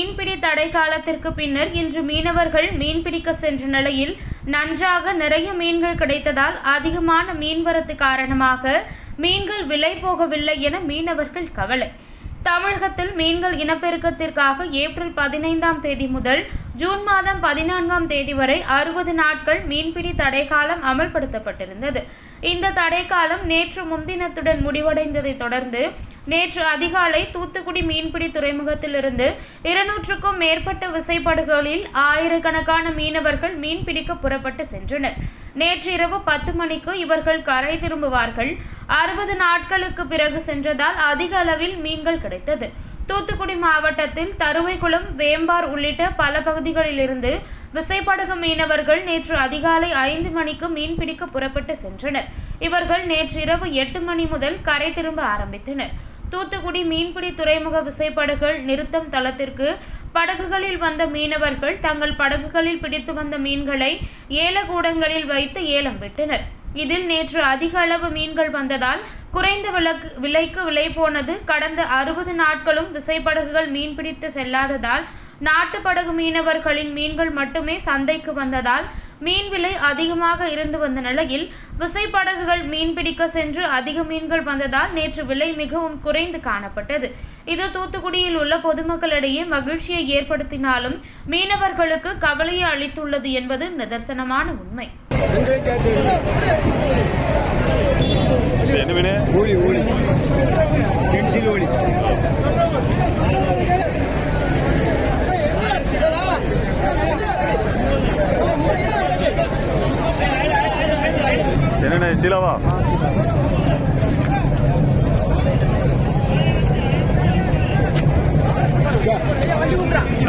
மீன்பிடி தடை காலத்திற்கு பின்னர் இன்று மீனவர்கள் மீன்பிடிக்க சென்ற நிலையில் நன்றாக நிறைய மீன்கள் கிடைத்ததால் அதிகமான மீன்வரத்து காரணமாக மீன்கள் விலை போகவில்லை என மீனவர்கள் கவலை. தமிழகத்தில் மீன்கள் இனப்பெருக்கத்திற்காக ஏப்ரல் பதினைந்தாம் தேதி முதல் ஜூன் மாதம் பதினான்காம் தேதி வரை அறுபது நாட்கள் மீன்பிடி தடைக்காலம் அமல்படுத்தப்பட்டிருந்தது. இந்த தடைக்காலம் நேற்று முன்தினத்துடன் முடிவடைந்ததை தொடர்ந்து நேற்று அதிகாலை தூத்துக்குடி மீன்பிடி துறைமுகத்திலிருந்து இருநூற்றுக்கும் மேற்பட்ட விசைப்படகுகளில் ஆயிரக்கணக்கான மீனவர்கள் மீன்பிடிக்க புறப்பட்டு சென்றனர். நேற்று இரவு பத்து மணிக்கு இவர்கள் கரை திரும்புவார்கள். அறுபது நாட்களுக்கு பிறகு சென்றதால் அதிக அளவில் மீன்கள் கிடைத்தது. தூத்துக்குடி மாவட்டத்தில் தருவைக்குளம் வேம்பார் உள்ளிட்ட பல பகுதிகளிலிருந்து விசைப்படகு மீனவர்கள் நேற்று அதிகாலை ஐந்து மணிக்கு மீன்பிடிக்க புறப்பட்டு சென்றனர். இவர்கள் நேற்று இரவு எட்டு மணி முதல் கரை திரும்ப ஆரம்பித்தனர். தூத்துக்குடி மீன்பிடி துறைமுக விசைப்படகுகள் நிறுத்தம் தளத்திற்கு படகுகளில் வந்த மீனவர்கள் தங்கள் படகுகளில் பிடித்து வந்த மீன்களை ஏலக்கூடங்களில் வைத்து ஏலம் விட்டனர். இதில் நேற்று அதிக அளவு மீன்கள் வந்ததால் குறைந்த விலக்கு விலைக்கு விலை போனது. கடந்த அறுபது நாட்களும் விசைப்படகுகள் மீன்பிடித்து செல்லாததால் நாட்டு படகு மீனவர்களின் மீன்கள் மட்டுமே சந்தைக்கு வந்ததால் மீன் விலை அதிகமாக இருந்து வந்த நிலையில் விசைப்படகுகள் மீன்பிடிக்க சென்று அதிக மீன்கள் வந்ததால் நேற்று விலை மிகவும் குறைந்து காணப்பட்டது. இது தூத்துக்குடியில் உள்ள பொதுமக்களிடையே மகிழ்ச்சியை ஏற்படுத்தினாலும் மீனவர்களுக்கு கவலையை அளித்துள்ளது என்பது நிதர்சனமான உண்மை. சீலாவா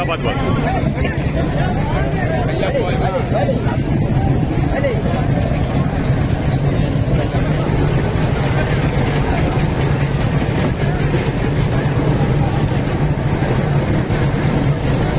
பார்த்து பார்த்து